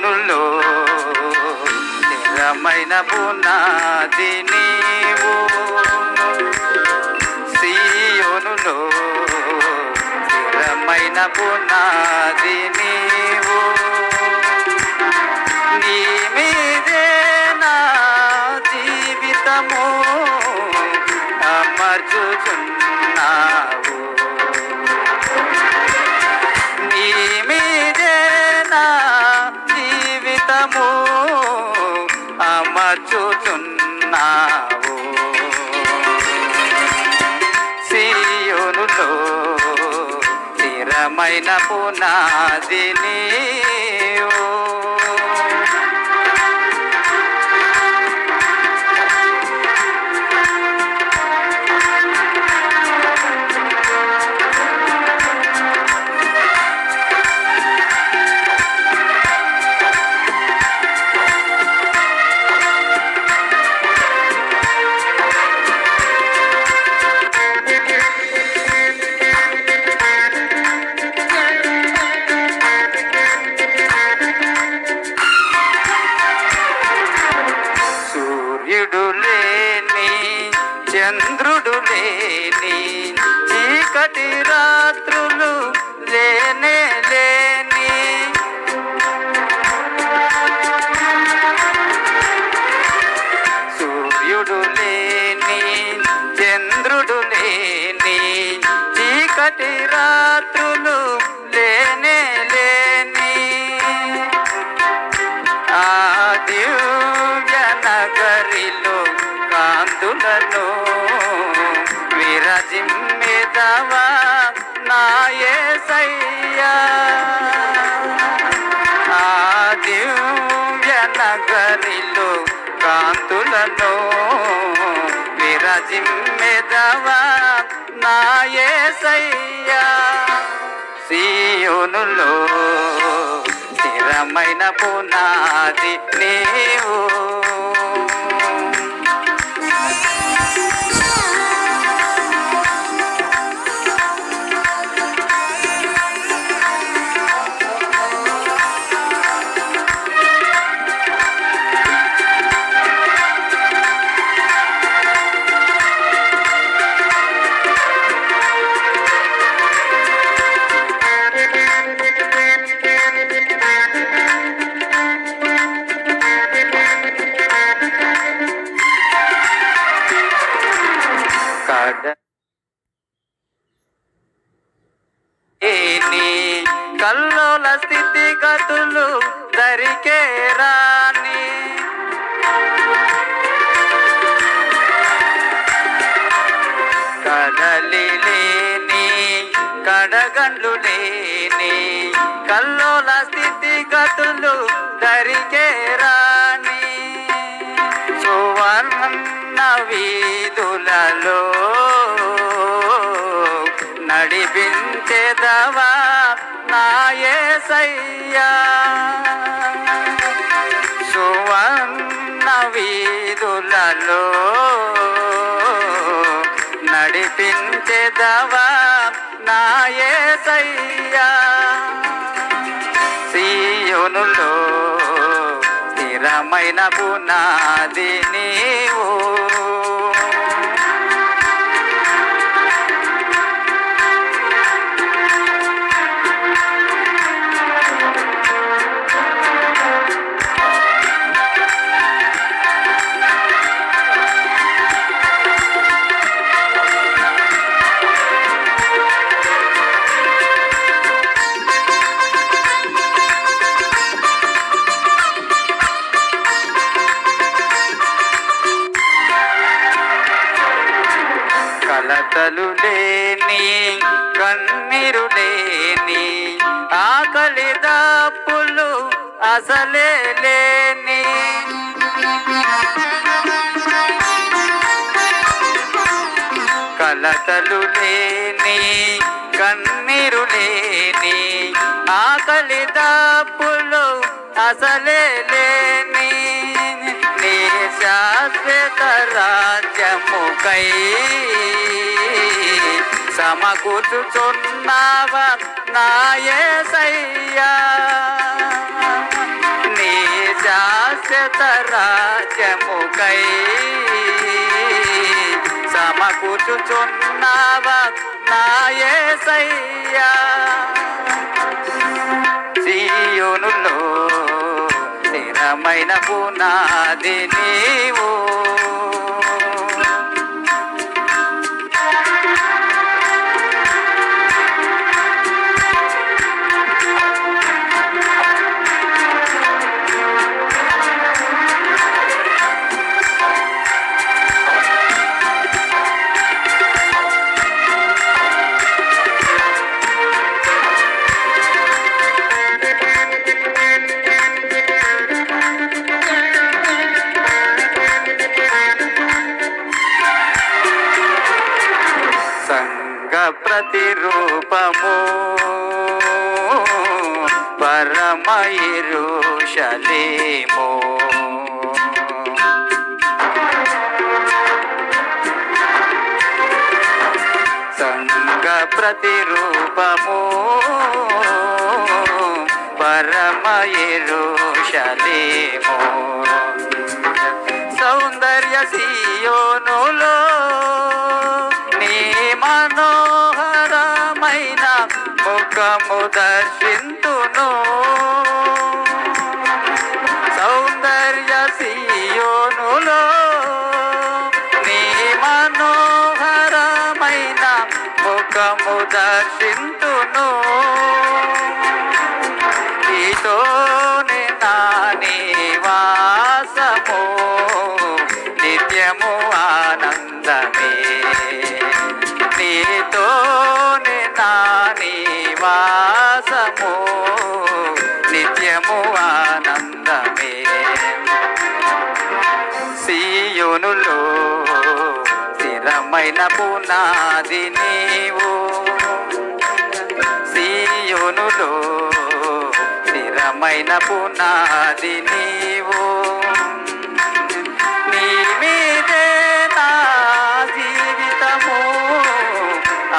సియోనులో స్థిరమైన పునాది నీవు. సియోనులో స్థిరమైన పునాది స్థిరమైన పునాది నీవు జిమ్మెదవా నాయసయ్యా సీయోనులో స్థిరమైన పునాది నీవు. తరికే రాని కదలి లేని కడగండ్లు లేని కల్లోల స్థితిగతులు దరికే రాని సువర్ణ వీధులలో స్థిరమైన పునాది నీవు. కలతలు లేని కన్నీరు లేని ఆకలి దాపులు అసలే లేని. కలతలు లేని కన్నీరు లేని ఆకలి దాపులు అసలే లేని. నీ శాశ్వత రాజ్యముకై సమకూర్చుచున్నావా? నాయసయ్యా శాశ్వత రాజ్యముకై సమకూర్చుచున్నావా? నాయసయ్యా సీయోనులో స్థిరమైన పునాది నీవు. ప్రతిరూపము పరమయిరుషలేమో సంగ ప్రతిరూపము పరమయిరుషలేమో సౌందర్య సీయోనులో దర్శింతును నీతోనే నా నివాసము నిత్యము ఆనందమే. నీతోనే నా నివాసము నిత్యము ఆనందమే. సీయోనులో స్థిరమైన పునాది నీవు. యోనులో స్థిరమైన పునాది నీవు. నీ మీదే నా జీవితము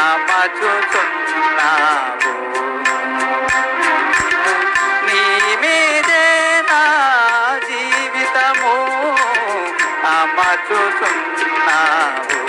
అమచుతున్నావు నీ మీదే నా జీవితము అమచుతున్నావు